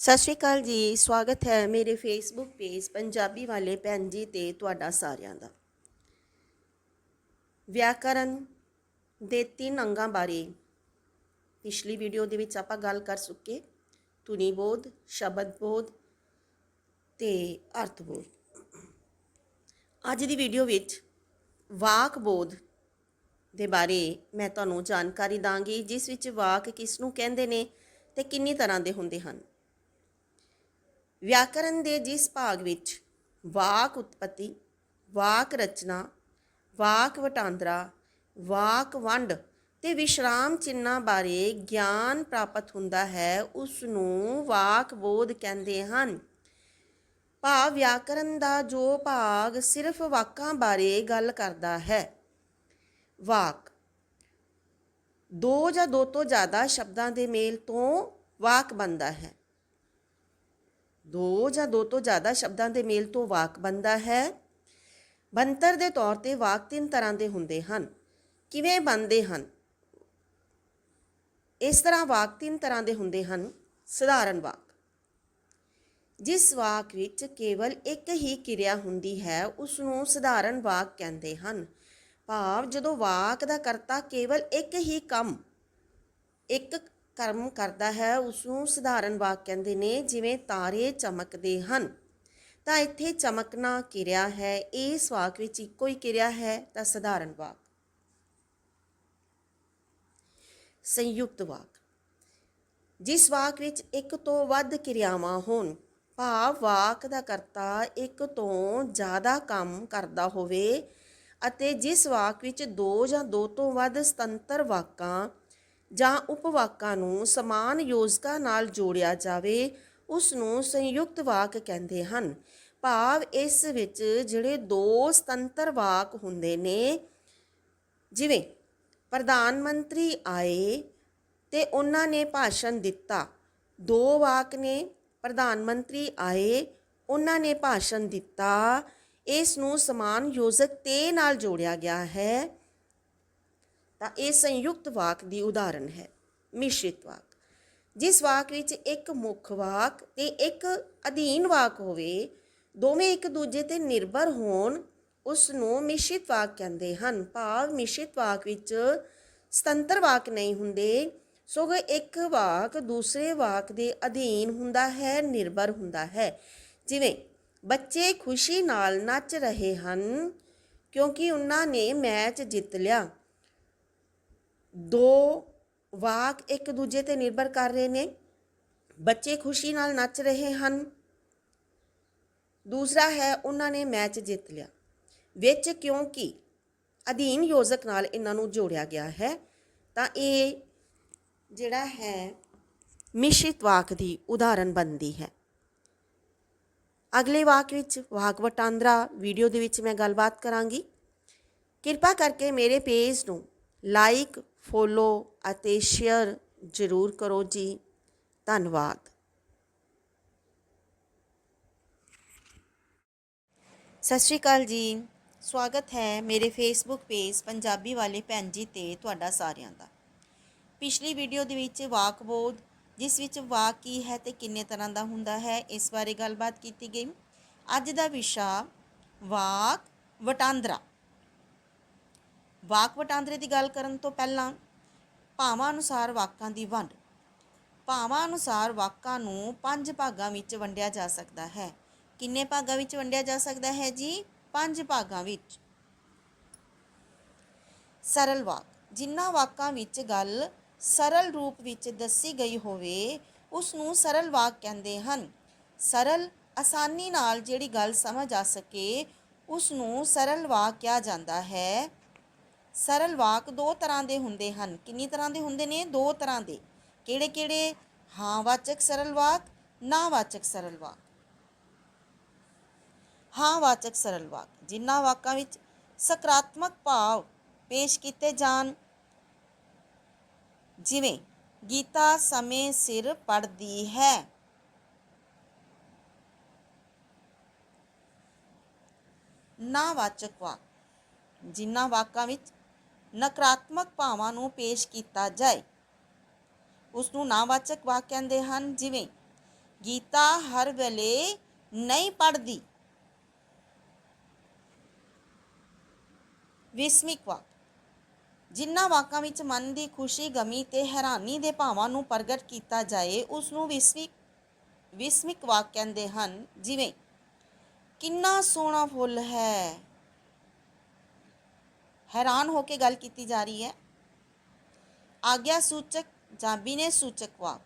ਸਤਿ ਸ਼੍ਰੀ ਅਕਾਲ ਜੀ, ਸਵਾਗਤ ਹੈ ਮੇਰੇ ਫੇਸਬੁੱਕ ਪੇਜ ਪੰਜਾਬੀ ਵਾਲੇ ਭੈਣ ਜੀ ਤੇ ਤੁਹਾਡਾ ਸਾਰਿਆਂ ਦਾ। ਵਿਆਕਰਨ ਦੇ ਤਿੰਨ ਅੰਗਾਂ ਬਾਰੇ ਪਿਛਲੀ ਵੀਡੀਓ ਦੇ ਵਿੱਚ ਆਪਾਂ ਗੱਲ ਕਰ ਚੁੱਕੇ ਧੁਨੀ ਬੋਧ, ਸ਼ਬਦ ਬੋਧ ਤੇ ਅਰਥ ਬੋਧ। ਅੱਜ ਦੀ ਵੀਡੀਓ ਵਿੱਚ ਵਾਕ ਬੋਧ ਦੇ ਬਾਰੇ ਮੈਂ ਤੁਹਾਨੂੰ ਜਾਣਕਾਰੀ ਦਾਂਗੀ, ਜਿਸ ਵਿੱਚ ਵਾਕ ਕਿਸ ਨੂੰ ਕਹਿੰਦੇ ਨੇ ਤੇ ਕਿੰਨੀ ਤਰ੍ਹਾਂ ਦੇ ਹੁੰਦੇ ਹਨ। ਵਿਆਕਰਨ ਦੇ ਜਿਸ ਭਾਗ ਵਿੱਚ ਵਾਕ ਉਤਪਤੀ, ਵਾਕ ਰਚਨਾ, ਵਾਕ ਵਟਾਂਦਰਾ, ਵਾਕ ਵੰਡ ਤੇ ਵਿਸ਼ਰਾਮ ਚਿੰਨਾਂ ਬਾਰੇ ਗਿਆਨ ਪ੍ਰਾਪਤ ਹੁੰਦਾ ਹੈ ਉਸ ਨੂੰ ਵਾਕ ਬੋਧ ਕਹਿੰਦੇ ਹਨ। ਭਾਵ ਵਿਆਕਰਨ ਦਾ ਜੋ ਭਾਗ ਸਿਰਫ ਵਾਕਾਂ ਬਾਰੇ ਗੱਲ ਕਰਦਾ ਹੈ। ਵਾਕ ਦੋ ਜਾਂ ਦੋ ਤੋਂ ਜ਼ਿਆਦਾ ਸ਼ਬਦਾਂ ਦੇ ਮੇਲ ਤੋਂ ਵਾਕ ਬਣਦਾ ਹੈ। ਦੋ ਜਾਂ ਦੋ ਤੋਂ ਜ਼ਿਆਦਾ ਸ਼ਬਦਾਂ ਦੇ ਮੇਲ ਤੋਂ ਵਾਕ ਬਣਦਾ ਹੈ। ਬੰਤਰ ਦੇ ਤੌਰ ਤੇ ਵਾਕ ਤਿੰਨ ਤਰ੍ਹਾਂ ਦੇ ਹੁੰਦੇ ਹਨ। ਕਿਵੇਂ ਬਣਦੇ ਹਨ? ਇਸ ਤਰ੍ਹਾਂ ਵਾਕ ਤਿੰਨ ਤਰ੍ਹਾਂ ਦੇ ਹੁੰਦੇ ਹਨ। ਸਧਾਰਨ ਵਾਕ। ਜਿਸ ਵਾਕ ਵਿੱਚ ਕੇਵਲ ਇੱਕ ਹੀ ਕਿਰਿਆ ਹੁੰਦੀ ਹੈ ਉਸ ਨੂੰ ਸਧਾਰਨ ਵਾਕ ਕਹਿੰਦੇ ਹਨ। ਭਾਵ ਜਦੋਂ ਵਾਕ ਦਾ ਕਰਤਾ ਕੇਵਲ ਇੱਕ ਹੀ ਕੰਮ, ਇੱਕ ਕਰਮ ਕਰਦਾ ਹੈ ਉਸ ਨੂੰ ਸਧਾਰਨ ਵਾਕ ਕਹਿੰਦੇ ਨੇ, ਜਿਵੇਂ ਤਾਰੇ ਚਮਕਦੇ ਹਨ। ਤਾਂ ਇੱਥੇ ਚਮਕਣਾ ਕਿਰਿਆ ਹੈ, ਇਸ ਵਾਕ ਵਿੱਚ ਇੱਕੋ ਹੀ ਕਿਰਿਆ ਹੈ, ਤਾਂ ਸਧਾਰਨ ਵਾਕ। ਸੰਯੁਕਤ ਵਾਕ। ਜਿਸ ਵਾਕ ਵਿੱਚ ਇੱਕ ਤੋਂ ਵੱਧ ਕਿਰਿਆਵਾਂ ਹੋਣ, ਭਾਵ ਵਾਕ ਦਾ ਕਰਤਾ ਇੱਕ ਤੋਂ ਜ਼ਿਆਦਾ ਕੰਮ ਕਰਦਾ ਹੋਵੇ, ਅਤੇ ਜਿਸ ਵਾਕ ਵਿੱਚ ਦੋ ਜਾਂ ਦੋ ਤੋਂ ਵੱਧ ਸੁਤੰਤਰ ਵਾਕਾਂ ਜਾਂ ਉਪਵਾਕਾਂ ਨੂੰ ਸਮਾਨ ਯੋਜਕਾਂ ਨਾਲ ਜੋੜਿਆ ਜਾਵੇ ਉਸ ਨੂੰ ਸੰਯੁਕਤ ਵਾਕ ਕਹਿੰਦੇ ਹਨ। ਭਾਵ ਇਸ ਵਿੱਚ ਜਿਹੜੇ ਦੋ ਸੁਤੰਤਰ ਵਾਕ ਹੁੰਦੇ ਨੇ, ਜਿਵੇਂ, ਪ੍ਰਧਾਨ ਮੰਤਰੀ ਆਏ ਤੇ ਉਹਨਾਂ ਨੇ ਭਾਸ਼ਣ ਦਿੱਤਾ। ਦੋ ਵਾਕ ਨੇ, ਪ੍ਰਧਾਨ ਮੰਤਰੀ ਆਏ, ਉਹਨਾਂ ਨੇ ਭਾਸ਼ਣ ਦਿੱਤਾ। ਇਸ ਨੂੰ ਸਮਾਨ ਯੋਜਕ ਤੇ ਨਾਲ ਜੋੜਿਆ ਗਿਆ ਹੈ। ਤਾਂ ਇਹ ਸੰਯੁਕਤ ਵਾਕ ਦੀ ਉਦਾਹਰਨ ਹੈ, ਮਿਸ਼ਰਿਤ ਵਾਕ। ਜਿਸ ਵਾਕ ਵਿੱਚ ਇੱਕ ਮੁੱਖ ਵਾਕ ਤੇ ਇੱਕ ਅਧੀਨ ਵਾਕ ਹੋਵੇ, ਦੋਵੇਂ ਇੱਕ ਦੂਜੇ ਤੇ ਨਿਰਭਰ ਹੋਣ ਉਸ ਨੂੰ ਮਿਸ਼ਰਿਤ ਵਾਕ ਕਹਿੰਦੇ ਹਨ। ਭਾਵ ਮਿਸ਼ਰਿਤ ਵਾਕ ਵਿੱਚ ਸੁਤੰਤਰ ਵਾਕ ਨਹੀਂ ਹੁੰਦੇ ਸਗੋਂ ਇੱਕ ਵਾਕ ਦੂਸਰੇ ਵਾਕ ਦੇ ਅਧੀਨ ਹੁੰਦਾ ਹੈ, ਨਿਰਭਰ ਹੁੰਦਾ ਹੈ। ਜਿਵੇਂ, ਬੱਚੇ ਖੁਸ਼ੀ ਨਾਲ ਨੱਚ ਰਹੇ ਹਨ ਕਿਉਂਕਿ ਉਹਨਾਂ ਨੇ ਮੈਚ ਜਿੱਤ ਲਿਆ। ਦੋ ਵਾਕ ਇੱਕ ਦੂਜੇ ਤੇ ਨਿਰਭਰ ਕਰ ਰਹੇ ਨੇ। ਬੱਚੇ ਖੁਸ਼ੀ ਨਾਲ ਨੱਚ ਰਹੇ ਹਨ। ਦੂਸਰਾ ਹੈ, ਉਹਨਾਂ ਨੇ ਮੈਚ ਜਿੱਤ ਲਿਆ। ਵਿੱਚ ਕਿਉਂਕਿ ਅਧੀਨ ਯੋਜਕ ਨਾਲ ਇਹਨਾਂ ਨੂੰ ਜੋੜਿਆ ਗਿਆ ਹੈ, ਤਾਂ ਇਹ ਜਿਹੜਾ ਹੈ, ਮਿਸ਼ਰਿਤ ਵਾਕ ਦੀ ਉਦਾਹਰਨ ਬਣਦੀ ਹੈ। ਅਗਲੇ ਵਾਕ ਵਿੱਚ ਵਾਕ ਵਟਾਂਦਰਾ ਵੀਡੀਓ ਦੇ ਵਿੱਚ ਮੈਂ ਗੱਲਬਾਤ ਕਰਾਂਗੀ। ਕਿਰਪਾ ਕਰਕੇ ਮੇਰੇ ਪੇਜ ਨੂੰ ਲਾਈਕ ਫੋਲੋ ਅਤੇ ਸ਼ੇਅਰ ਜ਼ਰੂਰ ਕਰੋ ਜੀ। ਧੰਨਵਾਦ। ਸਤਿ ਸ਼੍ਰੀ ਅਕਾਲ ਜੀ। ਸਵਾਗਤ ਹੈ ਮੇਰੇ ਫੇਸਬੁੱਕ ਪੇਜ ਪੰਜਾਬੀ ਵਾਲੇ ਭੈਣ ਜੀ ਤੇ ਤੁਹਾਡਾ ਸਾਰਿਆਂ ਦਾ। ਪਿਛਲੀ ਵੀਡੀਓ ਦੇ ਵਿੱਚ ਵਾਕ ਬੋਧ ਜਿਸ ਵਿੱਚ ਵਾਕ ਕੀ ਹੈ ਤੇ ਕਿੰਨੇ ਤਰ੍ਹਾਂ ਦਾ ਹੁੰਦਾ ਹੈ, ਇਸ ਬਾਰੇ ਗੱਲਬਾਤ ਕੀਤੀ ਗਈ। ਅੱਜ ਦਾ ਵਿਸ਼ਾ ਵਾਕ ਵਟਾਂਦਰਾ। ਵਾਕ ਵਟਾਂਦਰੇ ਦੀ ਗੱਲ ਕਰਨ ਤੋਂ ਪਹਿਲਾਂ ਭਾਵਾਂ ਅਨੁਸਾਰ ਵਾਕਾਂ ਦੀ ਵੰਡ। ਭਾਵਾਂ ਅਨੁਸਾਰ ਵਾਕਾਂ ਨੂੰ ਪੰਜ ਭਾਗਾਂ ਵਿੱਚ ਵੰਡਿਆ ਜਾ ਸਕਦਾ ਹੈ। ਕਿੰਨੇ ਭਾਗਾਂ ਵਿੱਚ ਵੰਡਿਆ ਜਾ ਸਕਦਾ ਹੈ ਜੀ? ਪੰਜ ਭਾਗਾਂ ਵਿੱਚ। ਸਰਲ ਵਾਕ। ਜਿਨ੍ਹਾਂ ਵਾਕਾਂ ਵਿੱਚ ਗੱਲ ਸਰਲ ਰੂਪ ਵਿੱਚ ਦੱਸੀ ਗਈ ਹੋਵੇ ਉਸ ਨੂੰ ਸਰਲ ਵਾਕ ਕਹਿੰਦੇ ਹਨ। ਸਰਲ, ਆਸਾਨੀ ਨਾਲ ਜਿਹੜੀ ਗੱਲ ਸਮਝ ਆ ਸਕੇ ਉਸ ਨੂੰ ਸਰਲ ਵਾਕ ਕਿਹਾ ਜਾਂਦਾ ਹੈ। ਸਰਲ ਵਾਕ ਦੋ ਤਰ੍ਹਾਂ ਦੇ ਹੁੰਦੇ ਹਨ। ਕਿੰਨੀ ਤਰ੍ਹਾਂ ਦੇ ਹੁੰਦੇ ਨੇ? ਦੋ ਤਰ੍ਹਾਂ ਦੇ। ਕਿਹੜੇ ਕਿਹੜੇ? ਹਾਂ ਵਾਚਕ ਸਰਲ ਵਾਕ, ਨਾ ਵਾਚਕ ਸਰਲ ਵਾਕ। ਹਾਂ ਵਾਚਕ ਸਰਲ ਵਾਕ। ਜਿਨ੍ਹਾਂ ਵਾਕਾਂ ਵਿੱਚ ਸਕਾਰਾਤਮਕ ਭਾਵ ਪੇਸ਼ ਕੀਤੇ ਜਾਣ। ਜਿਵੇਂ, ਗੀਤਾ ਸਮੇਂ ਸਿਰ ਪੜਦੀ ਹੈ। ਨਾ ਵਾਚਕ ਵਾਕ। ਜਿਨ੍ਹਾਂ ਵਾਕਾਂ ਵਿੱਚ ਨਕਾਰਾਤਮਕ ਭਾਵਾਂ ਨੂੰ ਪੇਸ਼ ਕੀਤਾ ਜਾਏ। ਉਸ ਨੂੰ ਨਾਵਾਚਕ ਵਾਕ ਕਹਿੰਦੇ ਹਨ, ਜਿਵੇਂ, ਗੀਤਾ ਹਰ ਵੇਲੇ ਨਹੀਂ ਪੜਦੀ ਵਿਸਮਿਕ ਵਾਕ। ਜਿਨ੍ਹਾਂ ਵਾਕਾਂ ਵਿੱਚ ਮਨ ਦੀ ਖੁਸ਼ੀ, ਗਮੀ ਤੇ ਹੈਰਾਨੀ ਦੇ ਭਾਵਾਂ ਨੂੰ ਪ੍ਰਗਟ ਕੀਤਾ ਜਾਏ ਉਸ ਨੂੰ ਵਿਸਮਿਕ ਵਿਸਮਿਕ ਵਾਕ ਕਹਿੰਦੇ ਹਨ, ਜਿਵੇਂ, ਕਿੰਨਾ ਸੋਹਣਾ ਫੁੱਲ ਹੈ। ਹੈਰਾਨ ਹੋ ਕੇ ਗੱਲ ਕੀਤੀ ਜਾ ਰਹੀ ਹੈ। ਆਗਿਆ ਸੂਚਕ ਜਾਂ ਬਿਨੇ ਸੂਚਕ ਵਾਕ।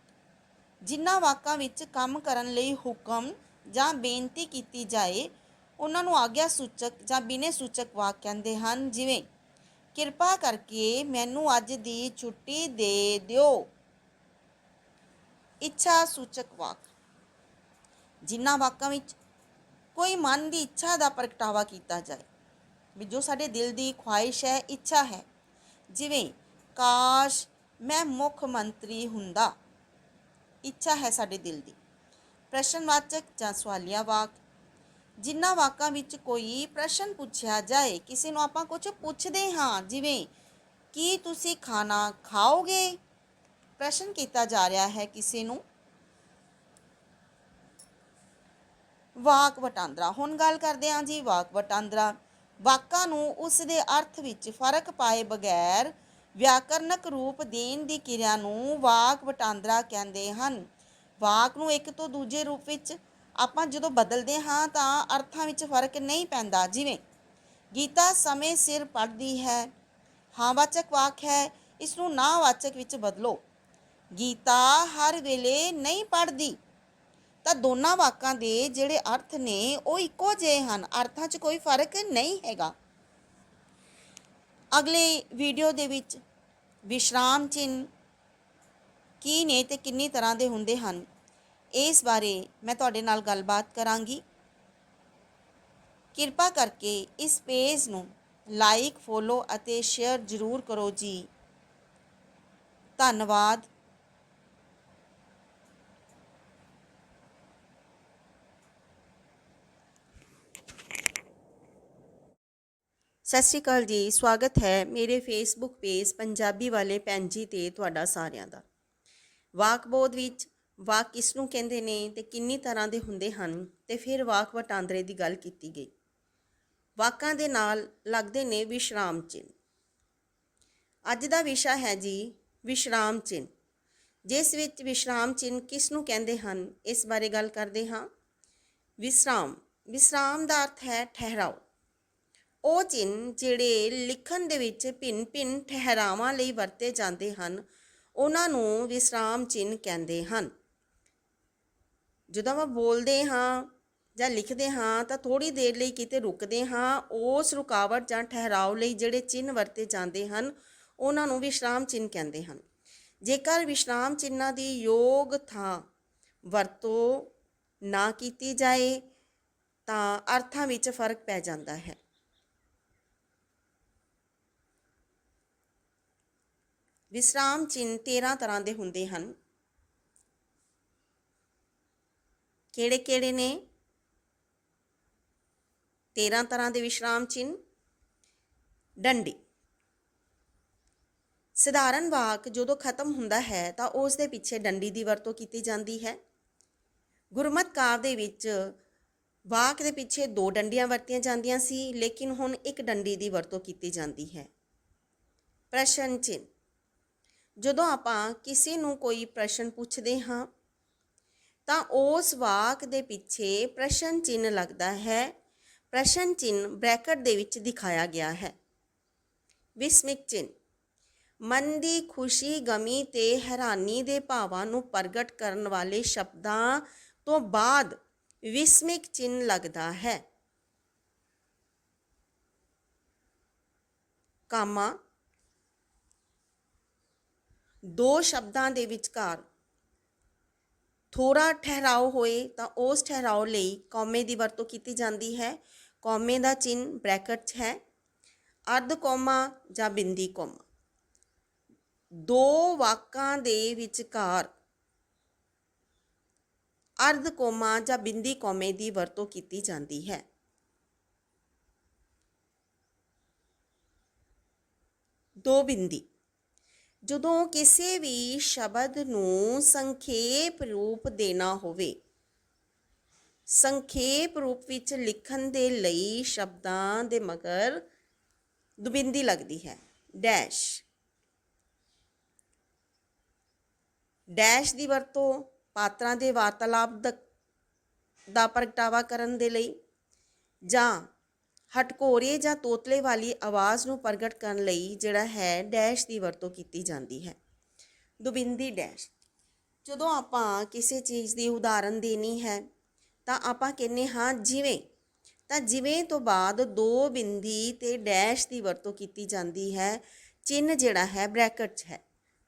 ਜਿਨ੍ਹਾਂ ਵਾਕਾਂ ਵਿੱਚ ਕੰਮ ਕਰਨ ਲਈ ਹੁਕਮ ਜਾਂ ਬੇਨਤੀ ਕੀਤੀ ਜਾਏ, ਉਹਨਾਂ ਨੂੰ ਆਗਿਆ ਸੂਚਕ ਜਾਂ ਬਿਨੇ ਸੂਚਕ ਵਾਕ ਕਹਿੰਦੇ ਹਨ। ਜਿਵੇਂ, ਕਿਰਪਾ ਕਰਕੇ ਮੈਨੂੰ ਅੱਜ ਦੀ ਛੁੱਟੀ ਦੇ ਦਿਓ। ਇੱਛਾ ਸੂਚਕ ਵਾਕ। ਜਿਨ੍ਹਾਂ ਵਾਕਾਂ ਵਿੱਚ ਕੋਈ ਮਨ ਦੀ ਇੱਛਾ ਦਾ ਪ੍ਰਗਟਾਵਾ ਕੀਤਾ ਜਾਏ। ਵੀ ਜੋ ਸਾਡੇ ਦਿਲ ਦੀ ਖੁਆਇਸ਼ ਹੈ, ਇੱਛਾ ਹੈ। ਜਿਵੇਂ, ਕਾਸ਼ ਮੈਂ ਮੁੱਖ ਮੰਤਰੀ ਹੁੰਦਾ। ਇੱਛਾ ਹੈ ਸਾਡੇ ਦਿਲ ਦੀ। ਪ੍ਰਸ਼ਨਵਾਚਕ ਜਾਂ ਸਵਾਲੀਆ ਵਾਕ। ਜਿਨ੍ਹਾਂ ਵਾਕਾਂ ਵਿੱਚ ਕੋਈ ਪ੍ਰਸ਼ਨ ਪੁੱਛਿਆ ਜਾਏ, ਕਿਸੇ ਨੂੰ ਆਪਾਂ ਕੁਝ ਪੁੱਛਦੇ ਹਾਂ। ਜਿਵੇਂ, ਕੀ ਤੁਸੀਂ ਖਾਣਾ ਖਾਓਗੇ? ਪ੍ਰਸ਼ਨ ਕੀਤਾ ਜਾ ਰਿਹਾ ਹੈ ਕਿਸੇ ਨੂੰ। ਵਾਕ ਵਟਾਂਦਰਾ। ਹੁਣ ਗੱਲ ਕਰਦੇ ਹਾਂ ਜੀ ਵਾਕ ਵਟਾਂਦਰਾ। ਵਾਕਾਂ ਨੂੰ ਉਸ ਦੇ ਅਰਥ ਵਿੱਚ ਫ਼ਰਕ ਪਾਏ ਬਗੈਰ ਵਿਆਕਰਨਕ ਰੂਪ ਦੇਣ ਦੀ ਕਿਰਿਆ ਨੂੰ ਵਾਕ ਵਟਾਂਦਰਾ ਕਹਿੰਦੇ ਹਨ। ਵਾਕ ਨੂੰ ਇੱਕ ਤੋਂ ਦੂਜੇ ਰੂਪ ਵਿੱਚ ਆਪਾਂ ਜਦੋਂ ਬਦਲਦੇ ਹਾਂ ਤਾਂ ਅਰਥਾਂ ਵਿੱਚ ਫ਼ਰਕ ਨਹੀਂ ਪੈਂਦਾ। ਜਿਵੇਂ, ਗੀਤਾ ਸਮੇਂ ਸਿਰ ਪੜ੍ਹਦੀ ਹੈ। ਹਾਂਵਾਚਕ ਵਾਕ ਹੈ। ਇਸ ਨੂੰ ਨਾਵਾਚਕ ਵਿੱਚ ਬਦਲੋ। ਗੀਤਾ ਹਰ ਵੇਲੇ ਨਹੀਂ ਪੜ੍ਹਦੀ। ਤਾਂ ਦੋਨਾਂ ਵਾਕਾਂ ਦੇ ਜਿਹੜੇ ਅਰਥ ਨੇ, ਉਹ ਇੱਕੋ ਜਿਹੇ ਹਨ। ਅਰਥਾਂ 'ਚ ਕੋਈ ਫ਼ਰਕ ਨਹੀਂ ਹੈਗਾ। ਅਗਲੇ ਵੀਡੀਓ ਦੇ ਵਿੱਚ ਵਿਸ਼ਰਾਮ ਚਿੰਨ ਕੀ ਨੇ ਤੇ ਕਿੰਨੀ ਤਰ੍ਹਾਂ ਦੇ ਹੁੰਦੇ ਹਨ, ਇਸ ਬਾਰੇ ਮੈਂ ਤੁਹਾਡੇ ਨਾਲ ਗੱਲਬਾਤ ਕਰਾਂਗੀ। ਕਿਰਪਾ ਕਰਕੇ ਇਸ ਪੇਜ ਨੂੰ ਲਾਈਕ, ਫੋਲੋ ਅਤੇ ਸ਼ੇਅਰ ਜ਼ਰੂਰ ਕਰੋ ਜੀ। ਧੰਨਵਾਦ। ਸਤਿ ਸ਼੍ਰੀ ਅਕਾਲ ਜੀ, ਸਵਾਗਤ ਹੈ ਮੇਰੇ ਫੇਸਬੁੱਕ ਪੇਜ ਪੰਜਾਬੀ ਵਾਲੇ ਭੈਣ ਜੀ ਤੇ ਤੁਹਾਡਾ ਸਾਰਿਆਂ ਦਾ। ਵਾਕ ਬੋਧ ਵਿੱਚ ਵਾਕ ਕਿਸ ਨੂੰ ਕਹਿੰਦੇ ਨੇ ਤੇ ਕਿੰਨੀ ਤਰ੍ਹਾਂ ਦੇ ਹੁੰਦੇ ਹਨ ਤੇ ਫਿਰ ਵਾਕ ਵਟਾਂਦਰੇ ਦੀ ਗੱਲ ਕੀਤੀ ਗਈ। ਵਾਕਾਂ ਦੇ ਨਾਲ ਲੱਗਦੇ ਨੇ ਵਿਸ਼ਰਾਮ ਚਿੰਨ ਅੱਜ ਦਾ ਵਿਸ਼ਾ ਹੈ ਜੀ ਵਿਸ਼ਰਾਮ ਚਿੰਨ ਜਿਸ ਵਿੱਚ ਵਿਸ਼ਰਾਮ ਚਿੰਨ ਕਿਸ ਨੂੰ ਕਹਿੰਦੇ ਹਨ, ਇਸ ਬਾਰੇ ਗੱਲ ਕਰਦੇ ਹਾਂ। ਵਿਸਰਾਮ। ਵਿਸਰਾਮ ਦਾ ਅਰਥ ਹੈ ਠਹਿਰਾਓ। ਉਹ ਚਿੰਨ੍ਹ ਜਿਹੜੇ ਲਿਖਣ ਦੇ ਵਿੱਚ ਭਿੰਨ-ਭਿੰਨ ਠਹਿਰਾਵਾਂ ਲਈ ਵਰਤੇ ਜਾਂਦੇ ਹਨ, ਉਹਨਾਂ ਨੂੰ ਵਿਸਰਾਮ ਚਿੰਨ੍ਹ ਕਹਿੰਦੇ ਹਨ। ਜਦੋਂ ਆਪਾਂ ਬੋਲਦੇ ਹਾਂ ਜਾਂ ਲਿਖਦੇ ਹਾਂ ਤਾਂ ਥੋੜੀ ਦੇਰ ਲਈ ਕਿਤੇ ਰੁਕਦੇ ਹਾਂ, ਉਸ ਰੁਕਾਵਟ ਜਾਂ ਠਹਿਰਾਓ ਲਈ ਜਿਹੜੇ ਚਿੰਨ੍ਹ ਵਰਤੇ ਜਾਂਦੇ ਹਨ, ਉਹਨਾਂ ਨੂੰ ਵਿਸ਼ਰਾਮ ਚਿੰਨ੍ਹ ਕਹਿੰਦੇ ਹਨ। ਜੇਕਰ ਵਿਸ਼ਰਾਮ ਚਿੰਨਾਂ ਦੀ ਯੋਗ ਥਾਂ ਵਰਤੋਂ ਨਾ ਕੀਤੀ ਜਾਏ, ਤਾਂ ਅਰਥਾਂ ਵਿੱਚ ਫ਼ਰਕ ਪੈ ਜਾਂਦਾ ਹੈ। ਵਿਸਰਾਮ ਚਿੰਨ 13 ਤਰ੍ਹਾਂ ਦੇ ਹੁੰਦੇ ਹਨ। ਕਿਹੜੇ ਕਿਹੜੇ ਨੇ? 13 ਤਰ੍ਹਾਂ ਦੇ ਵਿਸ਼ਰਾਮ ਚਿੰਨ ਡੰਡੀ। ਸਧਾਰਨ ਵਾਕ ਜਦੋਂ ਖਤਮ ਹੁੰਦਾ ਹੈ ਤਾਂ ਉਸ ਦੇ ਪਿੱਛੇ ਡੰਡੀ ਦੀ ਵਰਤੋਂ ਕੀਤੀ ਜਾਂਦੀ ਹੈ। ਗੁਰਮਤ ਕਾਵ ਦੇ ਵਿੱਚ ਵਾਕ ਦੇ ਪਿੱਛੇ ਦੋ ਡੰਡੀਆਂ ਵਰਤੀਆਂ ਜਾਂਦੀਆਂ ਸੀ, ਲੇਕਿਨ ਹੁਣ ਇੱਕ ਡੰਡੀ ਦੀ ਵਰਤੋਂ ਕੀਤੀ ਜਾਂਦੀ ਹੈ। ਪ੍ਰਸ਼ਨ ਚਿੰਨ ਜਦੋਂ ਆਪਾਂ ਕਿਸੇ ਨੂੰ ਕੋਈ ਪ੍ਰਸ਼ਨ ਪੁੱਛਦੇ ਹਾਂ, ਤਾਂ ਉਸ ਵਾਕ ਦੇ ਪਿੱਛੇ ਪ੍ਰਸ਼ਨ ਚਿੰਨ੍ਹ ਲੱਗਦਾ ਹੈ। ਪ੍ਰਸ਼ਨ ਚਿੰਨ੍ਹ ਬ੍ਰੈਕਟ ਦੇ ਵਿੱਚ ਦਿਖਾਇਆ ਗਿਆ ਹੈ। ਵਿਸਮਿਕ ਚਿੰਨ੍ਹ। ਮਨ ਦੀ ਖੁਸ਼ੀ ਗਮੀ ਤੇ ਹੈਰਾਨੀ ਦੇ ਭਾਵਾਂ ਨੂੰ ਪ੍ਰਗਟ ਕਰਨ ਵਾਲੇ ਸ਼ਬਦਾਂ ਤੋਂ ਬਾਅਦ ਵਿਸਮਿਕ ਚਿੰਨ ਲੱਗਦਾ ਹੈ। ਕਾਮਾ ਦੋ ਸ਼ਬਦਾਂ ਦੇ ਵਿਚਕਾਰ ਥੋੜਾ ਠਹਿਰਾਓ ਹੋਏ ਤਾਂ ਉਸ ਠਹਿਰਾਓ ਲਈ ਕੌਮੇ ਦੀ ਵਰਤੋਂ ਕੀਤੀ ਜਾਂਦੀ ਹੈ। ਕੌਮੇ ਦਾ ਚਿੰਨ ਬ੍ਰੈਕਟ 'ਚ ਹੈ। ਅਰਧ ਕੌਮਾ ਜਾਂ ਬਿੰਦੀ ਕੌਮਾ। ਦੋ ਵਾਕਾਂ ਦੇ ਵਿਚਕਾਰ ਅਰਧ ਕੌਮਾ ਜਾਂ ਬਿੰਦੀ ਕੌਮੇ ਦੀ ਵਰਤੋਂ ਕੀਤੀ ਜਾਂਦੀ ਹੈ। ਦੋ ਬਿੰਦੀ। ਜਦੋਂ ਕਿਸੇ ਵੀ ਸ਼ਬਦ ਨੂੰ ਸੰਖੇਪ ਰੂਪ ਦੇਣਾ ਹੋਵੇ, ਸੰਖੇਪ ਰੂਪ ਵਿੱਚ ਲਿਖਣ ਦੇ ਲਈ ਸ਼ਬਦਾਂ ਦੇ ਮਗਰ ਦੁਬਿੰਦੀ ਲੱਗਦੀ ਹੈ। ਡੈਸ਼। ਡੈਸ਼ ਦੀ ਵਰਤੋਂ ਪਾਤਰਾਂ ਦੇ ਵਾਰਤਾਲਾਪ ਦਾ ਪ੍ਰਗਟਾਵਾ ਕਰਨ ਦੇ ਲਈ ਜਾਂ ਹਟਕੋਰੇ ਜਾਂ ਤੋਤਲੇ ਵਾਲੀ ਆਵਾਜ਼ ਨੂੰ ਪ੍ਰਗਟ ਕਰਨ ਲਈ ਜਿਹੜਾ ਹੈ, ਡੈਸ਼ ਦੀ ਵਰਤੋਂ ਕੀਤੀ ਜਾਂਦੀ ਹੈ। ਦੁਬਿੰਦੀ ਡੈਸ਼। ਜਦੋਂ ਆਪਾਂ ਕਿਸੇ ਚੀਜ਼ ਦੀ ਉਦਾਹਰਨ ਦੇਣੀ ਹੈ, ਤਾਂ ਆਪਾਂ ਕਹਿੰਨੇ ਹਾਂ ਜਿਵੇਂ। ਤਾਂ ਜਿਵੇਂ ਤੋਂ ਬਾਅਦ ਦੋ ਬਿੰਦੀ ਤੇ ਡੈਸ਼ ਦੀ ਵਰਤੋਂ ਕੀਤੀ ਜਾਂਦੀ ਹੈ। ਚਿੰਨ ਜਿਹੜਾ ਹੈ ਬ੍ਰੈਕਟ 'ਚ ਹੈ,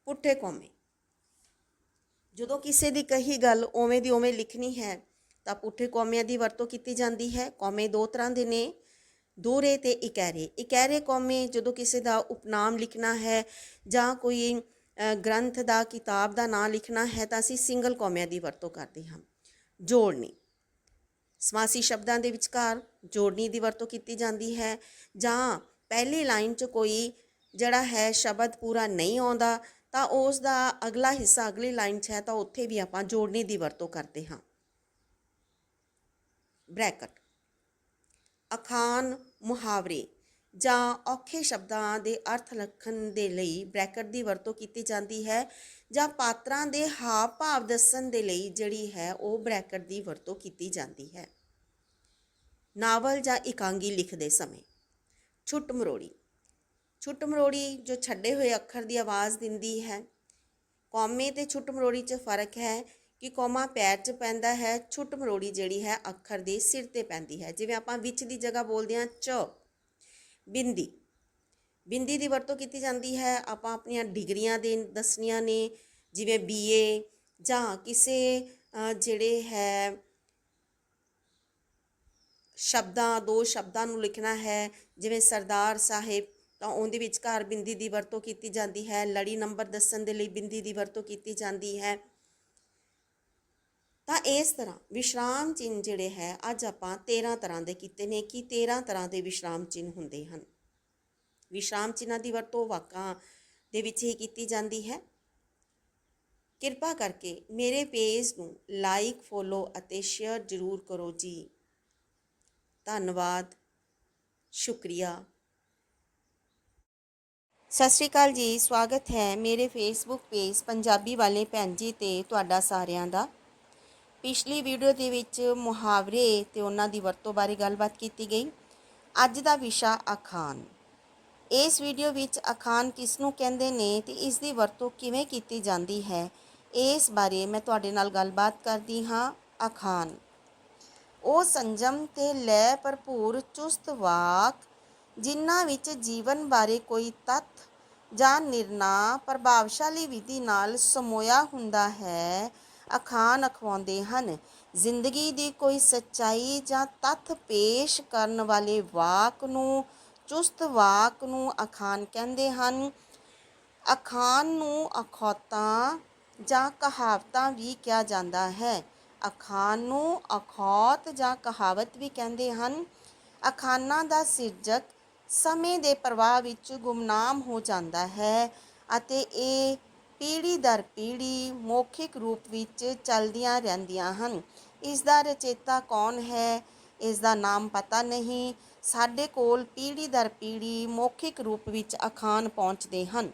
ਪੁੱਠੇ ਕੋਮੇ। ਜਦੋਂ ਕਿਸੇ ਦੀ ਕਹੀ ਗੱਲ ਉਵੇਂ ਦੀ ਉਵੇਂ ਲਿਖਣੀ ਹੈ, ਤਾਂ ਪੁੱਠੇ ਕੌਮਿਆਂ ਦੀ ਵਰਤੋਂ ਕੀਤੀ ਜਾਂਦੀ ਹੈ। ਕੌਮੇ ਦੋ ਤਰ੍ਹਾਂ ਦੇ ਨੇ। ਦੋਹਰੇ ਤੇ ਇਕੈਰੇ ਇਕੈਰੇ ਕੌਮੇ ਜਦੋਂ ਕਿਸੇ ਦਾ ਉਪਨਾਮ ਲਿਖਣਾ ਹੈ ਜਾਂ ਕੋਈ ਗ੍ਰੰਥ ਦਾ, ਕਿਤਾਬ ਦਾ ਨਾਂ ਲਿਖਣਾ ਹੈ ਤਾਂ ਅਸੀਂ ਸਿੰਗਲ ਕੌਮਿਆਂ ਦੀ ਵਰਤੋਂ ਕਰਦੇ ਹਾਂ। ਜੋੜਨੀ। ਸਮਾਸੀ ਸ਼ਬਦਾਂ ਦੇ ਵਿਚਕਾਰ ਜੋੜਨੀ ਦੀ ਵਰਤੋਂ ਕੀਤੀ ਜਾਂਦੀ ਹੈ ਜਾਂ ਪਹਿਲੀ ਲਾਈਨ 'ਚ ਕੋਈ ਜਿਹੜਾ ਹੈ ਸ਼ਬਦ ਪੂਰਾ ਨਹੀਂ ਆਉਂਦਾ ਤਾਂ ਉਸ ਦਾ ਅਗਲਾ ਹਿੱਸਾ ਅਗਲੀ ਲਾਈਨ 'ਚ ਹੈ ਤਾਂ ਉੱਥੇ ਵੀ ਆਪਾਂ ਜੋੜਨੀ ਦੀ ਵਰਤੋਂ ਕਰਦੇ ਹਾਂ। ਬ੍ਰੈਕਟ। ਅਖਾਨ ਮੁਹਾਵਰੇ ਜਾਂ ਔਖੇ ਸ਼ਬਦਾਂ ਦੇ ਅਰਥ ਲਿਖਣ ਦੇ ਲਈ ਬ੍ਰੈਕਟ ਦੀ ਵਰਤੋਂ ਕੀਤੀ ਜਾਂਦੀ ਹੈ ਜਾਂ ਪਾਤਰਾਂ ਦੇ ਹਾਵ ਭਾਵ ਦੱਸਣ ਦੇ ਲਈ ਜਿਹੜੀ ਹੈ ਉਹ ਬ੍ਰੈਕਟ ਦੀ ਵਰਤੋਂ ਕੀਤੀ ਜਾਂਦੀ ਹੈ। ਨਾਵਲ ਜਾਂ ਇਕਾਂਗੀ ਲਿਖਦੇ ਸਮੇਂ ਛੁੱਟ ਮਰੋੜੀ। ਛੁੱਟ ਮਰੋੜੀ ਜੋ ਛੱਡੇ ਹੋਏ ਅੱਖਰ ਦੀ ਆਵਾਜ਼ ਦਿੰਦੀ ਹੈ। ਕੌਮੇ ਤੇ ਛੁੱਟ ਮਰੋੜੀ 'ਚ ਫ਼ਰਕ ਹੈ। ਕਿ ਕੌਮਾ ਪੈਰ 'ਚ ਪੈਂਦਾ ਹੈ, ਛੁੱਟ ਮਰੋੜੀ ਜਿਹੜੀ ਹੈ ਅੱਖਰ ਦੇ ਸਿਰ ਤੇ ਪੈਂਦੀ ਹੈ। ਜਿਵੇਂ ਆਪਾਂ ਵਿੱਚ ਦੀ ਜਗ੍ਹਾ ਬੋਲਦੇ ਹਾਂ, ਚ, ਬਿੰਦੀ। ਬਿੰਦੀ ਦੀ ਵਰਤੋਂ ਕੀਤੀ ਜਾਂਦੀ ਹੈ, ਆਪਾਂ ਆਪਣੀਆਂ ਡਿਗਰੀਆਂ ਦੇ ਦੱਸਣੀਆਂ ਨੇ, ਜਿਵੇਂ ਬੀਏ ਜਾਂ ਕਿਸੇ ਜਿਹੜੇ ਹੈ, ਸ਼ਬਦਾਂ, ਦੋ ਸ਼ਬਦਾਂ ਨੂੰ ਲਿਖਣਾ ਹੈ, ਜਿਵੇਂ ਸਰਦਾਰ ਸਾਹਿਬ, ਤਾਂ ਉਹਦੇ ਵਿਚਕਾਰ ਬਿੰਦੀ ਦੀ ਵਰਤੋਂ ਕੀਤੀ ਜਾਂਦੀ ਹੈ। ਲੜੀ ਨੰਬਰ ਦੱਸਣ ਦੇ ਲਈ ਬਿੰਦੀ ਦੀ ਵਰਤੋਂ ਕੀਤੀ ਜਾਂਦੀ ਹੈ। ਤਾਂ ਇਸ ਤਰ੍ਹਾਂ ਵਿਸ਼ਰਾਮ ਚਿੰਨ੍ਹ ਜਿਹੜੇ ਹੈ, ਅੱਜ ਆਪਾਂ 13 ਤਰ੍ਹਾਂ ਦੇ ਕੀਤੇ ਨੇ ਕਿ 13 ਤਰ੍ਹਾਂ ਦੇ ਵਿਸ਼ਰਾਮ ਚਿੰਨ੍ਹ ਹੁੰਦੇ ਹਨ। ਵਿਸ਼ਰਾਮ ਚਿੰਨਾਂ ਦੀ ਵਰਤੋਂ ਵਾਕਾਂ ਦੇ ਵਿੱਚ ਹੀ ਕੀਤੀ ਜਾਂਦੀ ਹੈ। ਕਿਰਪਾ ਕਰਕੇ ਮੇਰੇ ਪੇਜ ਨੂੰ ਲਾਈਕ ਫੋਲੋ ਅਤੇ ਸ਼ੇਅਰ ਜ਼ਰੂਰ ਕਰੋ ਜੀ। ਧੰਨਵਾਦ। ਸ਼ੁਕਰੀਆ। ਸਤਿ ਸ਼੍ਰੀ ਅਕਾਲ ਜੀ। ਸਵਾਗਤ ਹੈ ਮੇਰੇ ਫੇਸਬੁੱਕ ਪੇਜ ਪੰਜਾਬੀ ਵਾਲੇ ਭੈਣ ਜੀ ਤੇ ਤੁਹਾਡਾ ਸਾਰਿਆਂ ਦਾ। ਪਿਛਲੀ ਵੀਡੀਓ ਦੇ ਵਿੱਚ ਮੁਹਾਵਰੇ ਤੇ ਉਹਨਾਂ ਦੀ ਵਰਤੋਂ ਬਾਰੇ ਗੱਲਬਾਤ ਕੀਤੀ ਗਈ। ਅੱਜ ਦਾ ਵਿਸ਼ਾ ਅਖਾਨ ਇਸ ਵੀਡੀਓ ਵਿੱਚ ਅਖਾਨ ਕਿਸ ਨੂੰ ਕਹਿੰਦੇ ਨੇ ਤੇ ਇਸ ਦੀ ਵਰਤੋਂ ਕਿਵੇਂ ਕੀਤੀ ਜਾਂਦੀ ਹੈ, ਇਸ ਬਾਰੇ ਮੈਂ ਤੁਹਾਡੇ ਨਾਲ ਗੱਲਬਾਤ ਕਰਦੀ ਹਾਂ। ਅਖਾਨ ਉਹ ਸੰਜਮ ਤੇ ਲੈ ਭਰਪੂਰ ਚੁਸਤ ਵਾਕ, ਜਿਨ੍ਹਾਂ ਵਿੱਚ ਜੀਵਨ ਬਾਰੇ ਕੋਈ ਤੱਥ ਜਾਂ ਨਿਰਣਾ ਪ੍ਰਭਾਵਸ਼ਾਲੀ ਵਿਧੀ ਨਾਲ ਸਮੋਇਆ ਹੁੰਦਾ ਹੈ ਅਖਾਣ ਅਖਵਾਉਂਦੇ ਹਨ। ਜ਼ਿੰਦਗੀ ਦੀ ਕੋਈ ਸੱਚਾਈ ਜਾਂ ਤੱਥ ਪੇਸ਼ ਕਰਨ ਵਾਲੇ ਵਾਕ ਨੂੰ, ਚੁਸਤ ਵਾਕ ਨੂੰ ਅਖਾਣ ਕਹਿੰਦੇ ਹਨ। ਅਖਾਣ ਨੂੰ ਅਖੌਤਾਂ ਜਾਂ ਕਹਾਵਤਾਂ ਵੀ ਕਿਹਾ ਜਾਂਦਾ ਹੈ। ਅਖਾਣ ਨੂੰ ਅਖੌਤ ਜਾਂ ਕਹਾਵਤ ਵੀ ਕਹਿੰਦੇ ਹਨ। ਅਖਾਨਾਂ ਦਾ ਸਿਰਜਕ ਸਮੇਂ ਦੇ ਪ੍ਰਵਾਹ ਵਿੱਚ ਗੁੰਮਨਾਮ ਹੋ ਜਾਂਦਾ ਹੈ ਅਤੇ ਇਹ ਪੀੜ੍ਹੀ ਦਰ ਪੀੜ੍ਹੀ ਮੌਖਿਕ ਰੂਪ ਵਿੱਚ ਚੱਲਦੀਆਂ ਰਹਿੰਦੀਆਂ ਹਨ। ਇਸ ਦਾ ਰਚੇਤਾ ਕੌਣ ਹੈ? ਇਸ ਦਾ ਨਾਮ ਪਤਾ ਨਹੀਂ। ਸਾਡੇ ਕੋਲ ਪੀੜ੍ਹੀ ਦਰ ਪੀੜ੍ਹੀ ਮੌਖਿਕ ਰੂਪ ਵਿੱਚ ਅਖਾਣ ਪਹੁੰਚਦੇ ਹਨ।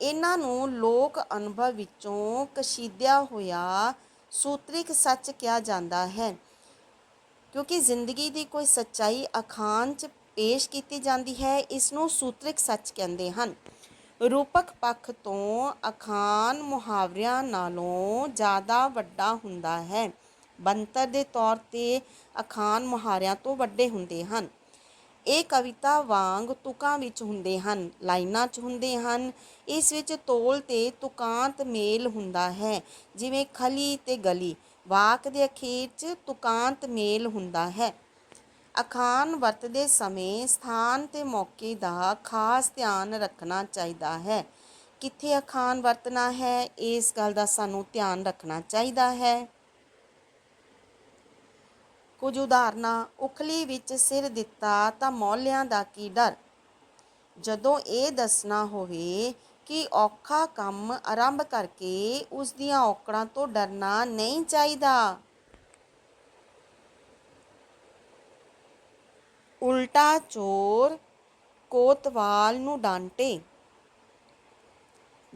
ਇਹਨਾਂ ਨੂੰ ਲੋਕ ਅਨੁਭਵ ਵਿੱਚੋਂ ਕਸ਼ੀਦਿਆ ਹੋਇਆ ਸੂਤਰਿਕ ਸੱਚ ਕਿਹਾ ਜਾਂਦਾ ਹੈ। ਕਿਉਂਕਿ ਜ਼ਿੰਦਗੀ ਦੀ ਕੋਈ ਸੱਚਾਈ ਅਖਾਣ 'ਚ ਪੇਸ਼ ਕੀਤੀ ਜਾਂਦੀ ਹੈ, ਇਸ ਨੂੰ ਸੂਤਰਿਕ ਸੱਚ ਕਹਿੰਦੇ ਹਨ। ਰੂਪਕ ਪੱਖ ਤੋਂ ਅਖਾਣ ਮੁਹਾਵਰਿਆਂ ਨਾਲੋਂ ਜ਼ਿਆਦਾ ਵੱਡਾ ਹੁੰਦਾ ਹੈ। ਬੰਤਰ ਦੇ ਤੌਰ ਤੇ ਅਖਾਣ ਮੁਹਾਵਰਿਆਂ ਤੋਂ ਵੱਡੇ ਹੁੰਦੇ ਹਨ। ਇਹ ਕਵਿਤਾ ਵਾਂਗ ਤੁਕਾਂ ਵਿੱਚ ਹੁੰਦੇ ਹਨ, ਲਾਈਨਾਂ 'ਚ ਹੁੰਦੇ ਹਨ। ਇਸ ਵਿੱਚ ਤੋਲ ਤੇ ਤੁਕਾਂਤ ਮੇਲ ਹੁੰਦਾ ਹੈ, ਜਿਵੇਂ ਖਲੀ ਤੇ ਗਲੀ। ਵਾਕ ਦੇ ਅਖੀਰ 'ਚ ਤੁਕਾਂਤ ਮੇਲ ਹੁੰਦਾ ਹੈ। ਅਖਾਣ ਵਰਤਦੇ ਸਮੇਂ ਸਥਾਨ ਤੇ ਮੌਕੇ ਦਾ ਖਾਸ ਧਿਆਨ ਰੱਖਣਾ ਚਾਹੀਦਾ ਹੈ। ਕਿੱਥੇ ਅਖਾਣ ਵਰਤਣਾ ਹੈ, ਇਸ ਗੱਲ ਦਾ ਸਾਨੂੰ ਧਿਆਨ ਰੱਖਣਾ ਚਾਹੀਦਾ ਹੈ। ਕੁਝ ਉਦਾਹਰਨਾਂ, ਉਖਲੀ ਵਿੱਚ ਸਿਰ ਦਿੱਤਾ ਤਾਂ ਮੌਲਿਆਂ ਦਾ ਕੀ ਡਰ? ਜਦੋਂ ਇਹ ਦੱਸਣਾ ਹੋਵੇ ਕਿ ਔਖਾ ਕੰਮ ਆਰੰਭ ਕਰਕੇ ਉਸ ਦੀਆਂ ਔਕੜਾਂ ਤੋਂ ਡਰਨਾ ਨਹੀਂ ਚਾਹੀਦਾ। ਉਲਟਾ ਚੋਰ ਕੋਤਵਾਲ ਨੂੰ ਡਾਂਟੇ।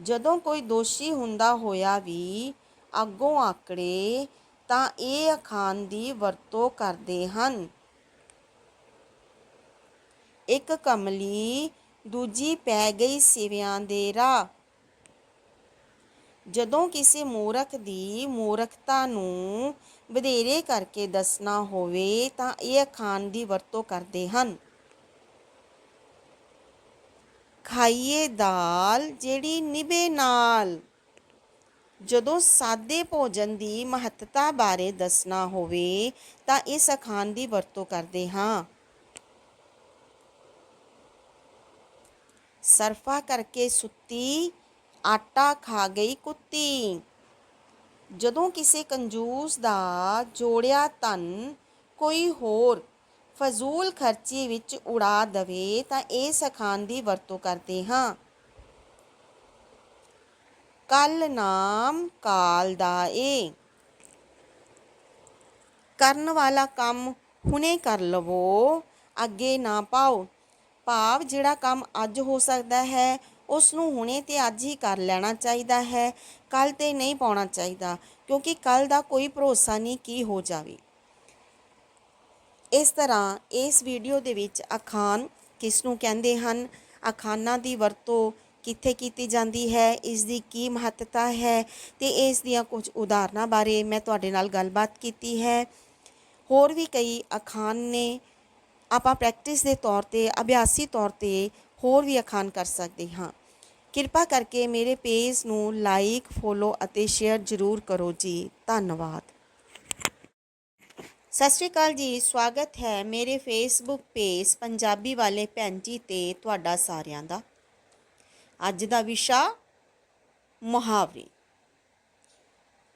ਜਦੋਂ ਕੋਈ ਦੋਸ਼ੀ ਹੁੰਦਾ ਹੋਇਆ ਵੀ ਅੱਗੋਂ ਆਕੜੇ, ਤਾਂ ਇਹ ਅਖਾਣ ਦੀ ਵਰਤੋਂ ਕਰਦੇ ਹਨ। ਇੱਕ ਕਮਲੀ ਦੂਜੀ ਪੈ ਗਈ ਸਿਵਿਆਂ ਦੇ ਰਾਹ। ਜਦੋਂ ਕਿਸੇ ਮੂਰਖ ਦੀ ਮੂਰਖਤਾ ਨੂੰ ਵਧੇਰੇ ਕਰਕੇ ਦੱਸਣਾ ਹੋਵੇ ਤਾਂ ਇਹ ਅਖਾਣ ਦੀ ਵਰਤੋਂ ਕਰਦੇ ਹਨ। ਖਾਈਏ ਦਾਲ ਜਿਹੜੀ ਨਿਭੇ ਨਾਲ। ਜਦੋਂ ਸਾਦੇ ਭੋਜਨ ਦੀ ਮਹੱਤਤਾ ਬਾਰੇ ਦੱਸਣਾ ਹੋਵੇ ਤਾਂ ਇਸ ਅਖਾਣ ਦੀ ਵਰਤੋਂ ਕਰਦੇ ਹਾਂ। ਸਰਫਾ ਕਰਕੇ ਸੁੱਤੀ ਆਟਾ ਖਾ ਗਈ ਕੁੱਤੀ। ਜਦੋਂ ਕਿਸੇ ਕੰਜੂਸ ਦਾ ਜੋੜਿਆ ਧਨ ਕੋਈ ਹੋਰ ਫਜ਼ੂਲ ਖਰਚੀ ਵਿੱਚ ਉਡਾ ਦਵੇ ਤਾਂ ਇਹ ਸਖਾਨ ਦੀ ਵਰਤੋਂ ਕਰਦੇ ਹਾਂ। ਕੱਲ ਨਾਮ ਕਾਲ ਦਾ ਏ। ਕਰਨ ਵਾਲਾ ਕੰਮ ਹੁਣੇ ਕਰ ਲਵੋ, ਅੱਗੇ ਨਾ ਪਾਓ। ਭਾਵ ਜਿਹੜਾ ਕੰਮ ਅੱਜ ਹੋ ਸਕਦਾ ਹੈ ਉਸ ਨੂੰ ਹੁਣੇ ਤੇ ਅੱਜ ਹੀ ਕਰ ਲੈਣਾ ਚਾਹੀਦਾ ਹੈ। ਕੱਲ ਤੇ ਨਹੀਂ ਪਾਉਣਾ ਚਾਹੀਦਾ, ਕਿਉਂਕਿ ਕੱਲ ਦਾ ਕੋਈ ਭਰੋਸਾ ਨਹੀਂ ਕੀ ਹੋ ਜਾਵੇ। ਇਸ ਤਰ੍ਹਾਂ ਇਸ ਵੀਡੀਓ ਦੇ ਵਿੱਚ ਅਖਾਣ ਕਿਸ ਨੂੰ ਕਹਿੰਦੇ ਹਨ? ਅਖਾਨਾਂ ਦੀ ਵਰਤੋਂ ਕਿੱਥੇ ਕੀਤੀ ਜਾਂਦੀ ਹੈ? ਇਸ ਦੀ ਕੀ ਮਹੱਤਤਾ ਹੈ? ਤੇ ਇਸ ਦੀਆਂ ਕੁਝ ਉਦਾਹਰਨਾਂ ਬਾਰੇ ਮੈਂ ਤੁਹਾਡੇ ਨਾਲ ਗੱਲਬਾਤ ਕੀਤੀ ਹੈ। ਹੋਰ ਵੀ ਕਈ ਅਖਾਣ ਨੇ। ਆਪਾਂ ਪ੍ਰੈਕਟਿਸ ਦੇ ਤੌਰ ਤੇ, ਅਭਿਆਸੀ ਤੌਰ ਤੇ ਹੋਰ ਵੀ ਅਖਾਣ ਕਰ ਸਕਦੇ ਹਾਂ। ਕਿਰਪਾ ਕਰਕੇ ਮੇਰੇ ਪੇਜ ਨੂੰ ਲਾਈਕ, ਫੋਲੋ ਅਤੇ ਸ਼ੇਅਰ ਜ਼ਰੂਰ ਕਰੋ ਜੀ। ਧੰਨਵਾਦ। ਸਤਿ ਸ਼੍ਰੀ ਅਕਾਲ ਜੀ। ਸਵਾਗਤ ਹੈ ਮੇਰੇ ਫੇਸਬੁੱਕ ਪੇਜ ਪੰਜਾਬੀ ਵਾਲੇ ਭੈਣ ਜੀ ਤੇ ਤੁਹਾਡਾ ਸਾਰਿਆਂ ਦਾ। ਅੱਜ ਦਾ ਵਿਸ਼ਾ ਮੁਹਾਵਰੇ।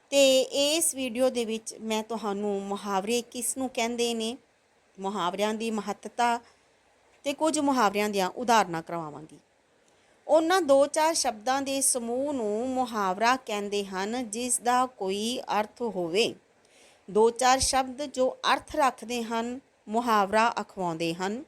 ਤੇ ਇਸ ਵੀਡੀਓ ਦੇ ਵਿੱਚ ਮੈਂ ਤੁਹਾਨੂੰ ਮੁਹਾਵਰੇ ਕਿਸ ਨੂੰ ਕਹਿੰਦੇ ਨੇ, ਮੁਹਾਵਰਿਆਂ ਦੀ ਮਹੱਤਤਾ ਤੇ ਕੁਝ ਮੁਹਾਵਰਿਆਂ ਦੀਆਂ ਉਦਾਹਰਨਾਂ ਕਰਵਾਵਾਂਗੀ। ਉਹਨਾਂ ਦੋ ਚਾਰ ਸ਼ਬਦਾਂ ਦੇ ਸਮੂਹ ਨੂੰ ਮੁਹਾਵਰਾ ਕਹਿੰਦੇ ਹਨ, ਜਿਸ ਦਾ ਕੋਈ ਅਰਥ ਹੋਵੇ। ਦੋ ਚਾਰ ਸ਼ਬਦ ਜੋ ਅਰਥ ਰੱਖਦੇ ਹਨ, ਮੁਹਾਵਰਾ ਅਖਵਾਉਂਦੇ ਹਨ।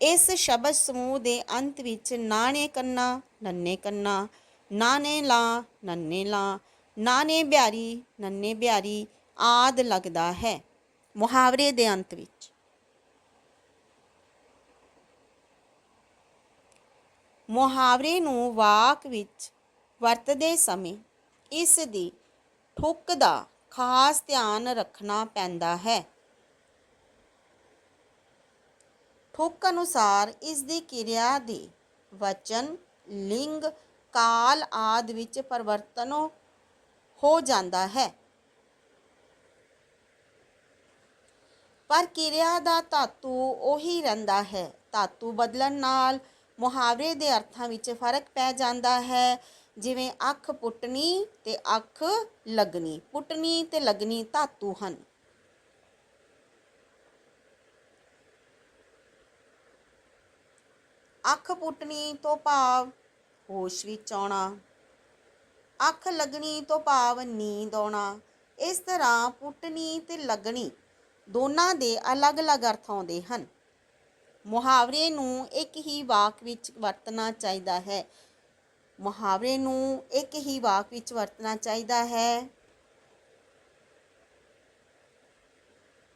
ਇਸ ਸ਼ਬਦ ਸਮੂਹ ਦੇ ਅੰਤ ਵਿੱਚ ਨਾਣੇ ਕੰਨਾ, ਨੰਨੇ ਕੰਨਾ, ਨਾਨੇ ਲਾ, ਨੰਨੇ ਲਾ, ਨਾਨੇ ਬਿਆਰੀ ਨੰਨੇ ਬਿਆਰੀ ਆਦ ਲੱਗਦਾ ਹੈ, ਮੁਹਾਵਰੇ ਦੇ ਅੰਤ ਵਿੱਚ। ਮੁਹਾਵਰੇ ਨੂੰ ਵਾਕ ਵਿੱਚ ਵਰਤਦੇ ਸਮੇਂ ਇਸ ਦੀ ਠੁੱਕ ਦਾ ਖਾਸ ਧਿਆਨ ਰੱਖਣਾ ਪੈਂਦਾ ਹੈ। ਠੁੱਕ ਅਨੁਸਾਰ ਇਸ ਦੀ ਕਿਰਿਆ ਦੇ ਵਚਨ, ਲਿੰਗ, ਕਾਲ ਆਦ ਵਿੱਚ ਪਰਿਵਰਤਨ ਹੋ ਜਾਂਦਾ ਹੈ। ਪਰ ਕਿਰਿਆ ਦਾ ਧਾਤੂ ਉਹੀ ਰਹਿੰਦਾ ਹੈ। ਧਾਤੂ ਬਦਲਣ ਨਾਲ ਮੁਹਾਵਰੇ ਦੇ ਅਰਥਾਂ ਵਿੱਚ ਫ਼ਰਕ ਪੈ ਜਾਂਦਾ ਹੈ। ਜਿਵੇਂ ਅੱਖ ਪੁੱਟਣੀ ਤੇ ਅੱਖ ਲੱਗਣੀ। ਪੁੱਟਣੀ ਤੇ ਲੱਗਣੀ ਧਾਤੂ ਹਨ। ਅੱਖ ਪੁੱਟਣੀ ਤੋਂ ਭਾਵ ਹੋਸ਼ ਵਿੱਚ ਆਉਣਾ। ਅੱਖ ਲੱਗਣੀ ਤੋਂ ਭਾਵ ਨੀਂਦ ਆਉਣਾ। ਇਸ ਤਰ੍ਹਾਂ ਪੁੱਟਣੀ ਤੇ ਲੱਗਣੀ ਦੋਨਾਂ ਦੇ ਅਲੱਗ-ਅਲੱਗ ਅਰਥ ਆਉਂਦੇ ਹਨ। ਮੁਹਾਵਰੇ ਨੂੰ ਇੱਕ ਹੀ ਵਾਕ ਵਿੱਚ ਵਰਤਣਾ ਚਾਹੀਦਾ ਹੈ। ਮੁਹਾਵਰੇ ਨੂੰ ਇੱਕ ਹੀ ਵਾਕ ਵਿੱਚ ਵਰਤਣਾ ਚਾਹੀਦਾ ਹੈ।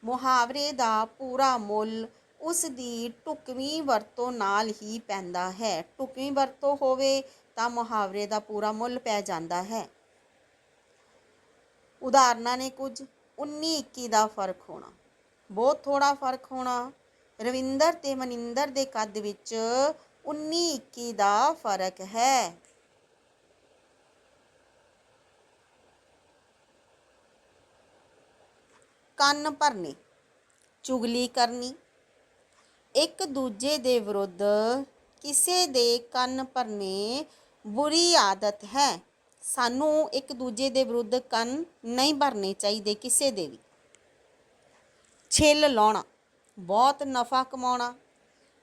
ਮੁਹਾਵਰੇ ਦਾ ਪੂਰਾ ਮੁੱਲ ਉਸ ਦੀ ਟੁਕਵੀਂ ਵਰਤੋਂ ਨਾਲ ਹੀ ਪੈਂਦਾ ਹੈ। ਟੁਕਵੀਂ ਵਰਤੋਂ ਹੋਵੇ ਤਾਂ ਮੁਹਾਵਰੇ ਦਾ ਪੂਰਾ ਮੁੱਲ ਪੈ ਜਾਂਦਾ ਹੈ। ਉਦਾਹਰਨਾਂ ਨੇ ਕੁਝ 19 21 ਦਾ ਫ਼ਰਕ ਹੋਣਾ। ਬਹੁਤ ਥੋੜਾ ਫ਼ਰਕ ਹੋਣਾ। ਰਵਿੰਦਰ ਤੇ ਮਨਿੰਦਰ ਦੇ ਕੱਦ ਵਿੱਚ 19 21 ਦਾ ਫ਼ਰਕ ਹੈ। ਕੰਨ ਭਰਨੇ, ਚੁਗਲੀ ਕਰਨੀ, ਇੱਕ ਦੂਜੇ ਦੇ ਵਿਰੁੱਧ ਕਿਸੇ ਦੇ ਕੰਨ ਭਰਨੇ ਬੁਰੀ ਆਦਤ ਹੈ। ਸਾਨੂੰ ਇੱਕ ਦੂਜੇ ਦੇ ਵਿਰੁੱਧ ਕੰਨ ਨਹੀਂ ਭਰਨੇ ਚਾਹੀਦੇ ਕਿਸੇ ਦੇ ਵੀ। ਛਿੱਲ ਲਾਉਣਾ ਬਹੁਤ ਨਫਾ ਕਮਾਉਣਾ।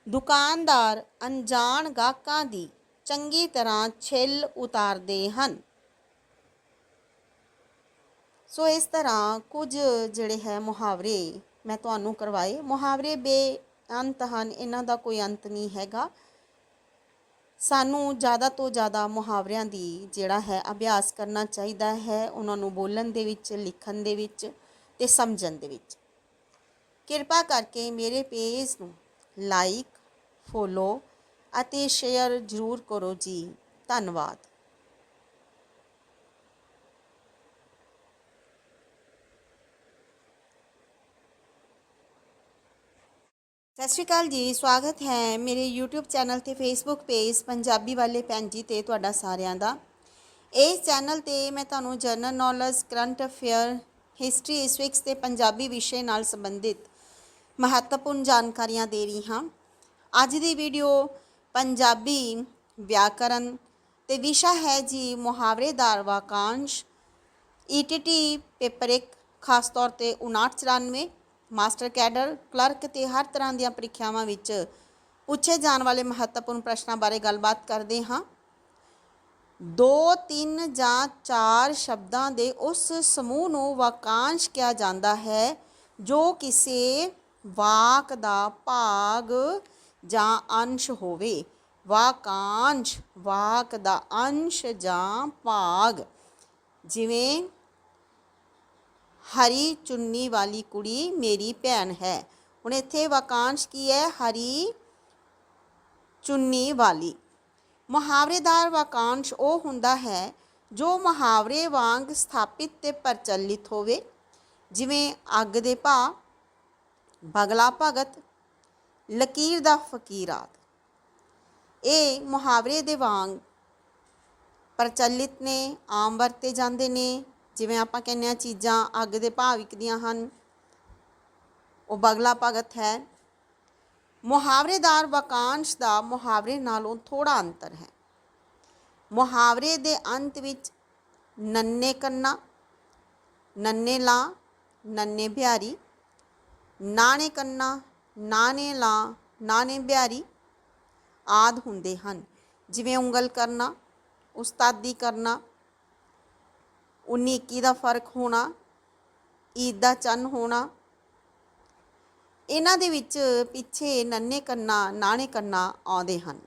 ਦੁਕਾਨਦਾਰ ਅਣਜਾਣ ਗਾਹਕਾਂ ਦੀ ਚੰਗੀ ਤਰ੍ਹਾਂ ਛਿੱਲ ਉਤਾਰਦੇ ਹਨ। ਸੋ ਇਸ ਤਰ੍ਹਾਂ ਕੁਝ ਜਿਹੜੇ ਹੈ ਮੁਹਾਵਰੇ ਮੈਂ ਤੁਹਾਨੂੰ ਕਰਵਾਏ। ਮੁਹਾਵਰੇ ਬੇਅੰਤ ਹਨ, ਇਹਨਾਂ ਦਾ ਕੋਈ ਅੰਤ ਨਹੀਂ ਹੈਗਾ। ਸਾਨੂੰ ਜ਼ਿਆਦਾ ਤੋਂ ਜ਼ਿਆਦਾ ਮੁਹਾਵਰਿਆਂ ਦੀ ਜਿਹੜਾ ਹੈ ਅਭਿਆਸ ਕਰਨਾ ਚਾਹੀਦਾ ਹੈ, ਉਹਨਾਂ ਨੂੰ ਬੋਲਣ ਦੇ ਵਿੱਚ, ਲਿਖਣ ਦੇ ਵਿੱਚ ਤੇ ਸਮਝਣ ਦੇ ਵਿੱਚ। ਕਿਰਪਾ ਕਰਕੇ ਮੇਰੇ ਪੇਜ ਨੂੰ ਲਾਈਕ, ਫੋਲੋ ਅਤੇ ਸ਼ੇਅਰ ਜ਼ਰੂਰ ਕਰੋ ਜੀ। ਧੰਨਵਾਦ। ਸਤਿ ਸ਼੍ਰੀ ਅਕਾਲ ਜੀ, ਸਵਾਗਤ ਹੈ ਮੇਰੇ YouTube ਚੈਨਲ ਤੇ Facebook ਪੇਜ ਪੰਜਾਬੀ ਵਾਲੇ ਭੈਣ ਜੀ ਤੇ ਤੁਹਾਡਾ ਸਾਰਿਆਂ ਦਾ। ਇਸ ਚੈਨਲ ਤੇ ਮੈਂ ਤੁਹਾਨੂੰ general knowledge current affair history ਇਸਵਿਕਸ ਤੇ ਪੰਜਾਬੀ ਵਿਸ਼ੇ ਨਾਲ ਸੰਬੰਧਿਤ ਮਹੱਤਵਪੂਰਨ ਜਾਣਕਾਰੀਆਂ ਦੇ ਰਹੀ ਹਾਂ। ਅੱਜ ਦੀ ਵੀਡੀਓ ਪੰਜਾਬੀ ਵਿਆਕਰਨ ਤੇ ਵਿਸ਼ਾ ਹੈ ਜੀ ਮੁਹਾਵਰੇਦਾਰ ਵਾਕਾਂਸ਼। ਈਟੀਟੀ ਪੇਪਰ 1 ਖਾਸ ਤੌਰ ਤੇ 5994 ਮਾਸਟਰ ਕੈਡਰ, ਕਲਰਕ ਤੇ ਹਰ ਤਰ੍ਹਾਂ ਦੀਆਂ ਪ੍ਰੀਖਿਆਵਾਂ ਵਿੱਚ ਪੁੱਛੇ ਜਾਣ ਵਾਲੇ ਮਹੱਤਵਪੂਰਨ ਪ੍ਰਸ਼ਨਾਂ ਬਾਰੇ ਗੱਲਬਾਤ ਕਰਦੇ ਹਾਂ। ਦੋ, ਤਿੰਨ ਜਾਂ ਚਾਰ ਸ਼ਬਦਾਂ ਦੇ ਉਸ ਸਮੂਹ ਨੂੰ ਵਾਕਾਂਸ਼ ਕਿਹਾ ਜਾਂਦਾ ਹੈ ਜੋ ਕਿਸੇ ਵਾਕ ਦਾ ਭਾਗ ਜਾਂ ਅੰਸ਼ ਹੋਵੇ। ਵਾਕਾਂਸ਼, ਵਾਕ ਦਾ ਅੰਸ਼ ਜਾਂ ਭਾਗ। ਜਿਵੇਂ, ਹਰੀ ਚੁੰਨੀ ਵਾਲੀ ਕੁੜੀ ਮੇਰੀ ਭੈਣ ਹੈ। ਹੁਣ ਇੱਥੇ ਵਾਕਾਂਸ਼ ਕੀ ਹੈ? ਹਰੀ ਚੁੰਨੀ ਵਾਲੀ। ਮੁਹਾਵਰੇਦਾਰ ਵਾਕਾਂਸ਼ ਉਹ ਹੁੰਦਾ ਹੈ ਜੋ ਮੁਹਾਵਰੇ ਵਾਂਗ ਸਥਾਪਿਤ ਤੇ ਪ੍ਰਚਲਿਤ ਹੋਵੇ। ਜਿਵੇਂ ਅੱਗ ਦੇ ਭਾ ਬਗਲਾ ਭਗਤ, ਲਕੀਰ ਦਾ ਫਕੀਰ ਆਦਿ। ਇਹ ਮੁਹਾਵਰੇ ਦੇ ਵਾਂਗ ਪ੍ਰਚਲਿਤ ਨੇ, ਆਮ ਵਰਤੇ ਜਾਂਦੇ ਨੇ। ਜਿਵੇਂ ਆਪਾਂ ਕਹਿੰਦੇ ਆ ਚੀਜ਼ਾਂ ਅੱਗ ਦੇ ਭਾਅ ਵਿਕਦੀਆਂ ਹਨ, ਉਹ ਬਗਲਾ ਭਗਤ ਹੈ। ਮੁਹਾਵਰੇਦਾਰ ਵਾਕਾਂਸ਼ ਦਾ ਮੁਹਾਵਰੇ ਨਾਲੋਂ ਥੋੜਾ ਅੰਤਰ ਹੈ। ਮੁਹਾਵਰੇ ਦੇ ਅੰਤ ਵਿੱਚ ਨੰਨੇ ਕੰਨਾ, ਨੰਨੇ ਲਾ, ਨੰਨੇ ਬਿਹਾਰੀ ਨਾਣੇ ਕੰਨਾ ਨਾਣੇ ਲਾ ਨਾਣੇ ਬਿਹਾਰੀ ਆਦ ਹੁੰਦੇ ਹਨ। ਜਿਵੇਂ ਉਂਗਲ ਕਰਨਾ, ਉਸਤਾਦੀ ਕਰਨਾ 19 ਦਾ ਫ਼ਰਕ ਹੋਣਾ, ਈਦ ਦਾ ਚੰਨ ਹੋਣਾ। ਇਹਨਾਂ ਦੇ ਵਿੱਚ ਪਿੱਛੇ ਨੰਨੇ ਕੰਨਾ ਨਾਣੇ ਕੰਨਾ ਆਉਂਦੇ ਹਨ।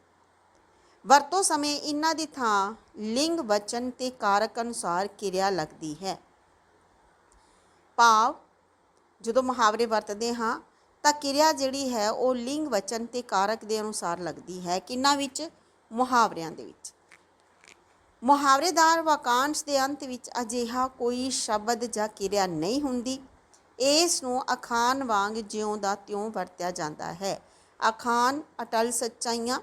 ਵਰਤੋਂ ਸਮੇਂ ਇਹਨਾਂ ਦੀ ਥਾਂ ਲਿੰਗ, ਵਚਨ ਤੇ ਕਾਰਕ ਅਨੁਸਾਰ ਕਿਰਿਆ ਲੱਗਦੀ ਹੈ। ਭਾਵ ਜਦੋਂ ਮੁਹਾਵਰੇ ਵਰਤਦੇ ਹਾਂ, ਤਾਂ ਕਿਰਿਆ ਜਿਹੜੀ ਹੈ ਉਹ ਲਿੰਗ ਵਚਨ ਤੇ ਕਾਰਕ ਦੇ ਅਨੁਸਾਰ ਲੱਗਦੀ ਹੈ। ਕਿੰਨਾ ਵਿੱਚ? ਮੁਹਾਵਰਿਆਂ ਦੇ ਵਿੱਚ। ਮੁਹਾਵਰੇਦਾਰ ਵਾਕਾਂਸ਼ ਦੇ ਅੰਤ ਵਿੱਚ ਅਜਿਹਾ ਕੋਈ ਸ਼ਬਦ ਜਾਂ ਕਿਰਿਆ ਨਹੀਂ ਹੁੰਦੀ। ਇਸ ਨੂੰ ਅਖਾਨ ਵਾਂਗ ਜਿਉਂ ਦਾ ਤਿਉਂ ਵਰਤਿਆ ਜਾਂਦਾ ਹੈ। ਅਖਾਨ ਅਟਲ ਸੱਚਾਈਆਂ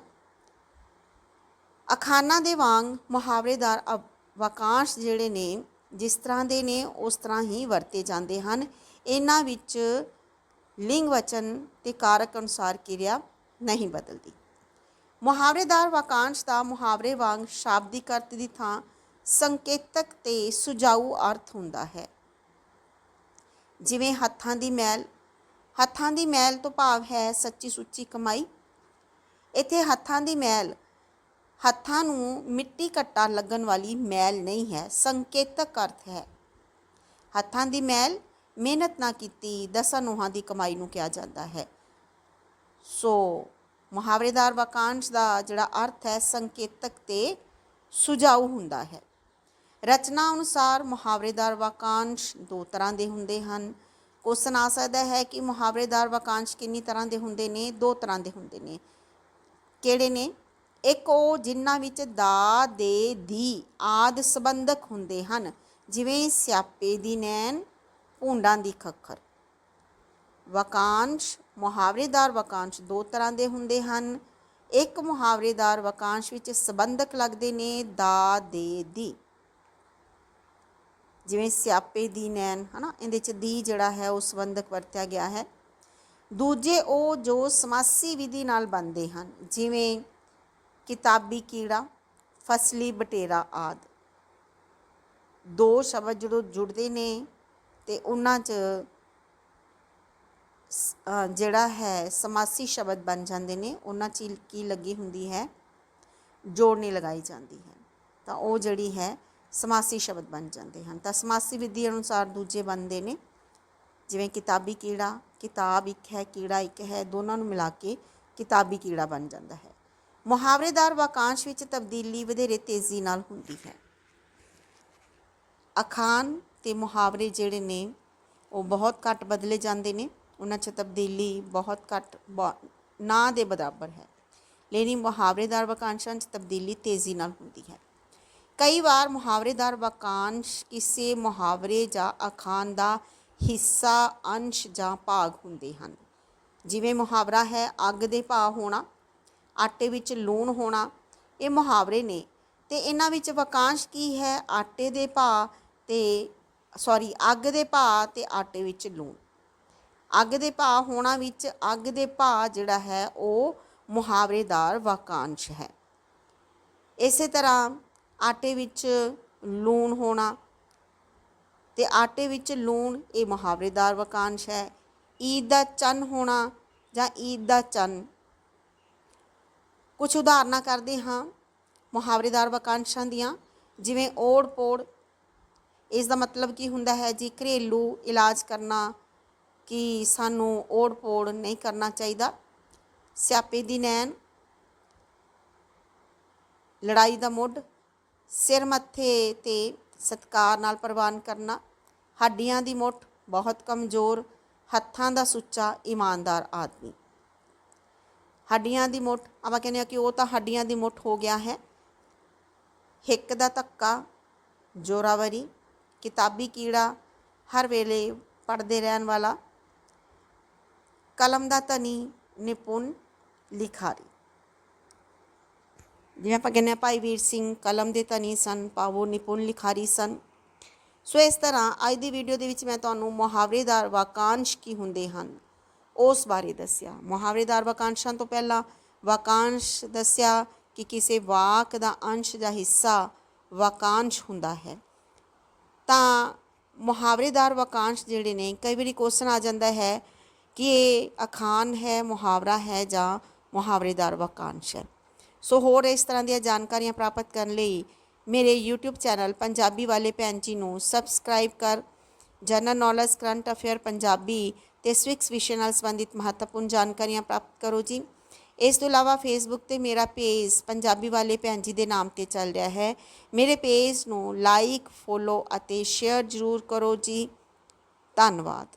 ਅਖਾਨਾਂ ਦੇ ਵਾਂਗ ਮੁਹਾਵਰੇਦਾਰ ਅ- ਵਾਕਾਂਸ਼ ਜਿਹੜੇ ਨੇ, ਜਿਸ ਤਰ੍ਹਾਂ ਦੇ ਨੇ, ਉਸ ਤਰ੍ਹਾਂ ਹੀ ਵਰਤੇ ਜਾਂਦੇ ਹਨ। ਇਹਨਾਂ ਵਿੱਚ ਲਿੰਗ ਵਚਨ ਤੇ ਕਾਰਕ ਅਨੁਸਾਰ ਕਿਰਿਆ ਨਹੀਂ ਬਦਲਦੀ। ਮੁਹਾਵਰੇਦਾਰ ਵਾਕਾਂਸ਼ ਦਾ ਮੁਹਾਵਰੇ ਵਾਂਗ ਸ਼ਾਬਦਿਕ ਅਰਥ ਦੀ ਥਾਂ ਸੰਕੇਤਕ ਤੇ ਸੁਝਾਊ ਅਰਥ ਹੁੰਦਾ ਹੈ। ਜਿਵੇਂ ਹੱਥਾਂ ਦੀ ਮੈਲ, ਹੱਥਾਂ ਦੀ ਮੈਲ ਤੋਂ ਭਾਵ ਹੈ ਸੱਚੀ ਸੁੱਚੀ ਕਮਾਈ। ਇੱਥੇ ਹੱਥਾਂ ਦੀ ਮੈਲ, ਹੱਥਾਂ ਨੂੰ ਮਿੱਟੀ ਘੱਟਾ ਲੱਗਣ ਵਾਲੀ ਮੈਲ ਨਹੀਂ ਹੈ, ਸੰਕੇਤਕ ਅਰਥ ਹੈ। ਹੱਥਾਂ ਦੀ ਮੈਲ ਮਿਹਨਤ ਨਾ ਕੀਤੀ, ਦਸਾਂ ਨੋਹਾਂ ਦੀ ਕਮਾਈ ਨੂੰ ਕਿਹਾ ਜਾਂਦਾ ਹੈ। ਸੋ ਮੁਹਾਵਰੇਦਾਰ ਵਾਕਾਂਸ਼ ਦਾ ਜਿਹੜਾ ਅਰਥ ਹੈ, ਸੰਕੇਤਕ ਤੇ ਸੁਝਾਊ ਹੁੰਦਾ ਹੈ। ਰਚਨਾ ਅਨੁਸਾਰ ਮੁਹਾਵਰੇਦਾਰ ਵਾਕਾਂਸ਼ ਦੋ ਤਰ੍ਹਾਂ ਦੇ ਹੁੰਦੇ ਹਨ। ਕੁਐਸਚਨ ਆ ਸਕਦਾ ਹੈ ਕਿ ਮੁਹਾਵਰੇਦਾਰ ਵਾਕਾਂਸ਼ ਕਿੰਨੀ ਤਰ੍ਹਾਂ ਦੇ ਹੁੰਦੇ ਨੇ? ਦੋ ਤਰ੍ਹਾਂ ਦੇ ਹੁੰਦੇ ਨੇ। ਕਿਹੜੇ ਨੇ? ਇੱਕ ਉਹ ਜਿਨ੍ਹਾਂ ਵਿੱਚ ਦਾ, ਦੇ, ਦੀ ਆਦ ਸੰਬੰਧਕ ਹੁੰਦੇ ਹਨ। ਜਿਵੇਂ ਸਿਆਪੇ ਦੀ ਨੈਣ ਭੂੰਡਾਂ ਦੀ ਖੱਖਰ। ਵਾਕਾਂਸ਼, ਮੁਹਾਵਰੇਦਾਰ ਵਾਕਾਂਸ਼ ਦੋ ਤਰ੍ਹਾਂ ਦੇ ਹੁੰਦੇ ਹਨ। ਇੱਕ ਮੁਹਾਵਰੇਦਾਰ ਵਾਕਾਂਸ਼ ਵਿੱਚ ਸੰਬੰਧਕ ਲੱਗਦੇ ਨੇ ਦਾ, ਦੇ, ਦੀ। ਜਿਵੇਂ ਸਿਆਪੇ ਦੀ ਨੈਣ, ਹਨਾ, ਇਹਦੇ ਚ ਦੀ ਜਿਹੜਾ ਹੈ ਉਹ ਸੰਬੰਧਕ ਵਰਤਿਆ ਗਿਆ ਹੈ। ਦੂਜੇ ਉਹ ਜੋ ਸਮਾਸੀ ਵਿਧੀ ਨਾਲ ਬਣਦੇ ਹਨ, ਜਿਵੇਂ ਕਿਤਾਬੀ ਕੀੜਾ, ਫਸਲੀ ਬਟੇਰਾ ਆਦ। ਦੋ ਸ਼ਬਦ ਜਦੋਂ ਜੁੜਦੇ ਨੇ ਤੇ ਉਹਨਾਂ 'ਚ ਜਿਹੜਾ ਹੈ, ਸਮਾਸੀ ਸ਼ਬਦ ਬਣ ਜਾਂਦੇ ਨੇ, ਉਹਨਾਂ 'ਚ ਕੀ ਲੱਗੀ ਹੁੰਦੀ ਹੈ? ਜੋੜਨੀ ਲਗਾਈ ਜਾਂਦੀ ਹੈ। ਤਾਂ ਉਹ ਜਿਹੜੀ ਹੈ, ਸਮਾਸੀ ਸ਼ਬਦ ਬਣ ਜਾਂਦੇ ਹਨ। ਤਾਂ ਸਮਾਸੀ ਵਿਧੀ ਅਨੁਸਾਰ ਦੂਜੇ ਬਣਦੇ ਨੇ। ਜਿਵੇਂ ਕਿਤਾਬੀ ਕੀੜਾ, ਕਿਤਾਬ ਇੱਕ ਹੈ, ਕੀੜਾ ਇੱਕ ਹੈ, ਦੋਨਾਂ ਨੂੰ ਮਿਲਾ ਕੇ ਕਿਤਾਬੀ ਕੀੜਾ ਬਣ ਜਾਂਦਾ ਹੈ। ਮੁਹਾਵਰੇਦਾਰ ਵਾਕਾਂਸ਼ ਵਿੱਚ ਤਬਦੀਲੀ ਵਧੇਰੇ ਤੇਜ਼ੀ ਨਾਲ ਹੁੰਦੀ ਹੈ। ਅਖਾਣ ਤੇ ਮੁਹਾਵਰੇ ਜਿਹੜੇ ਨੇ, ਉਹ ਬਹੁਤ ਘੱਟ ਬਦਲੇ ਜਾਂਦੇ ਨੇ। ਉਹਨਾਂ 'ਚ ਤਬਦੀਲੀ ਬਹੁਤ ਘੱਟ ਬ- ਨਾ ਦੇ ਬਰਾਬਰ ਹੈ। ਲੇਕਿਨ ਮੁਹਾਵਰੇਦਾਰ ਵਾਕਾਂਸ਼ਾਂ 'ਚ ਤਬਦੀਲੀ ਤੇਜ਼ੀ ਨਾਲ ਹੁੰਦੀ ਹੈ। ਕਈ ਵਾਰ ਮੁਹਾਵਰੇਦਾਰ ਵਾਕਾਂਸ਼ ਕਿਸੇ ਮੁਹਾਵਰੇ ਜਾਂ ਅਖਾਣ ਦਾ ਹਿੱਸਾ, ਅੰਸ਼ ਜਾਂ ਭਾਗ ਹੁੰਦੇ ਹਨ। ਜਿਵੇਂ ਮੁਹਾਵਰਾ ਹੈ, ਅੱਗ ਦੇ ਭਾਅ ਹੋਣਾ, ਆਟੇ ਵਿੱਚ ਲੂਣ ਹੋਣਾ, ਇਹ ਮੁਹਾਵਰੇ ਨੇ। ਤੇ ਇਹਨਾਂ ਵਿੱਚ ਵਾਕਾਂਸ਼ ਕੀ ਹੈ? ਆਟੇ ਦੇ ਭਾਅ ਤੇ ਸੌਰੀ, ਅੱਗ ਦੇ ਭਾਅ ਤੇ ਆਟੇ ਵਿੱਚ ਲੂਣ। ਅੱਗ ਦੇ ਭਾਅ ਹੋਣਾ ਵਿੱਚ ਅੱਗ ਦੇ ਭਾਅ ਜਿਹੜਾ ਹੈ ਉਹ ਮੁਹਾਵਰੇਦਾਰ ਵਾਕਾਂਸ਼ ਹੈ। ਇਸੇ ਤਰ੍ਹਾਂ ਆਟੇ ਵਿੱਚ ਲੂਣ ਹੋਣਾ ਤੇ ਆਟੇ ਵਿੱਚ ਲੂਣ ਇਹ ਮੁਹਾਵਰੇਦਾਰ ਵਾਕਾਂਸ਼ ਹੈ। ਈਦ ਦਾ ਚੰਨ ਹੋਣਾ ਜਾਂ ਈਦ ਦਾ ਚੰਨ। ਕੁਝ ਉਦਾਹਰਨਾਂ ਕਰਦੇ ਹਾਂ ਮੁਹਾਵਰੇਦਾਰ ਵਾਕਾਂਸ਼ਾਂ ਦੀਆਂ, ਜਿਵੇਂ ਓੜ ਪੋੜ ਇਸ ਦਾ ਮਤਲਬ ਕੀ ਹੁੰਦਾ ਹੈ ਜੀ, ਘਰੇਲੂ ਇਲਾਜ ਕਰਨਾ ਕਿ ਸਾਨੂੰ ਓੜ ਪੋੜ ਨਹੀਂ ਕਰਨਾ ਚਾਹੀਦਾ। ਸਿਆਪੇ ਦੀ ਨੈਣ, ਲੜਾਈ ਦਾ ਮੁੱਢ, ਸਿਰ ਮੱਥੇ ਤੇ ਸਤਕਾਰ ਨਾਲ ਪ੍ਰਵਾਨ ਕਰਨਾ, ਹੱਡੀਆਂ ਦੀ ਮੁੱਠ, ਬਹੁਤ ਕਮਜ਼ੋਰ, ਹੱਥਾਂ ਦਾ ਸੁੱਚਾ, ਇਮਾਨਦਾਰ ਆਦਮੀ। ਹੱਡੀਆਂ ਦੀ ਮੁੱਠ, ਆਪਾਂ ਕਹਿੰਦੇ ਆ ਕਿ ਉਹ ਤਾਂ ਹੱਡੀਆਂ ਦੀ ਮੁੱਠ ਹੋ ਗਿਆ ਹੈ। ਹਿੱਕ ਦਾ ਧੱਕਾ, ਜੋਰਾਵਰੀ ਕਿਤਾਬੀ ਕੀੜਾ ਹਰ ਵੇਲੇ ਪੜ੍ਹਦੇ ਰਹਿਣ ਵਾਲਾ। ਕਲਮ ਦਾ ਧਨੀ ਨਿਪੁੰਨ ਲਿਖਾਰੀ। ਜਿਵੇਂ ਆਪਾਂ ਕਹਿੰਦੇ ਹਾਂ, ਭਾਈ ਵੀਰ ਸਿੰਘ ਕਲਮ ਦੇ ਧਨੀ ਸਨ ਪਾਵੋ ਨਿਪੁੰਨ ਲਿਖਾਰੀ ਸਨ। ਸੋ ਇਸ ਤਰ੍ਹਾਂ ਅੱਜ ਦੀ ਵੀਡੀਓ ਦੇ ਵਿੱਚ ਮੈਂ ਤੁਹਾਨੂੰ ਮੁਹਾਵਰੇਦਾਰ ਵਾਕਾਂਸ਼ ਕੀ ਹੁੰਦੇ ਹਨ, ਉਸ ਬਾਰੇ ਦੱਸਿਆ। ਮੁਹਾਵਰੇਦਾਰ ਵਾਕਾਂਸ਼ਾਂ ਤੋਂ ਪਹਿਲਾਂ ਵਾਕਾਂਸ਼ ਦੱਸਿਆ ਕਿ ਕਿਸੇ ਵਾਕ ਦਾ ਅੰਸ਼ ਜਾਂ ਹਿੱਸਾ ਵਾਕਾਂਸ਼ ਹੁੰਦਾ ਹੈ। ਤਾਂ ਮੁਹਾਵਰੇਦਾਰ ਵਾਕਾਂਸ਼ ਜਿਹੜੇ ਨੇ, ਕਈ ਵਾਰੀ ਕੁਐਸਚਨ ਆ ਜਾਂਦਾ ਹੈ ਕਿ ਇਹ ਅਖਾਣ ਹੈ, ਮੁਹਾਵਰਾ ਹੈ ਜਾਂ ਮੁਹਾਵਰੇਦਾਰ ਵਾਕਾਂਸ਼ ਹੈ। ਸੋ ਹੋਰ ਇਸ ਤਰ੍ਹਾਂ ਦੀਆਂ ਜਾਣਕਾਰੀਆਂ ਪ੍ਰਾਪਤ ਕਰਨ ਲਈ ਮੇਰੇ YouTube ਚੈਨਲ ਪੰਜਾਬੀ ਵਾਲੇ ਭੈਣ ਜੀ ਨੂੰ ਸਬਸਕ੍ਰਾਈਬ ਕਰ, general knowledge current affair Punjabi ਤੇ ਸਵਿਕਸ ਵਿਸ਼ੇ ਨਾਲ ਸੰਬੰਧਿਤ ਮਹੱਤਵਪੂਰਨ ਜਾਣਕਾਰੀਆਂ ਪ੍ਰਾਪਤ ਕਰੋ ਜੀ। ਇਸ ਤੋਂ ਇਲਾਵਾ ਫੇਸਬੁੱਕ ਤੇ ਮੇਰਾ ਪੇਜ ਪੰਜਾਬੀ ਵਾਲੇ ਭੈਣ ਜੀ ਦੇ ਨਾਮ ਤੇ ਚੱਲ ਰਿਹਾ ਹੈ। ਮੇਰੇ ਪੇਜ ਨੂੰ ਲਾਈਕ ਫੋਲੋ ਅਤੇ ਸ਼ੇਅਰ ਜ਼ਰੂਰ ਕਰੋ ਜੀ। ਧੰਨਵਾਦ।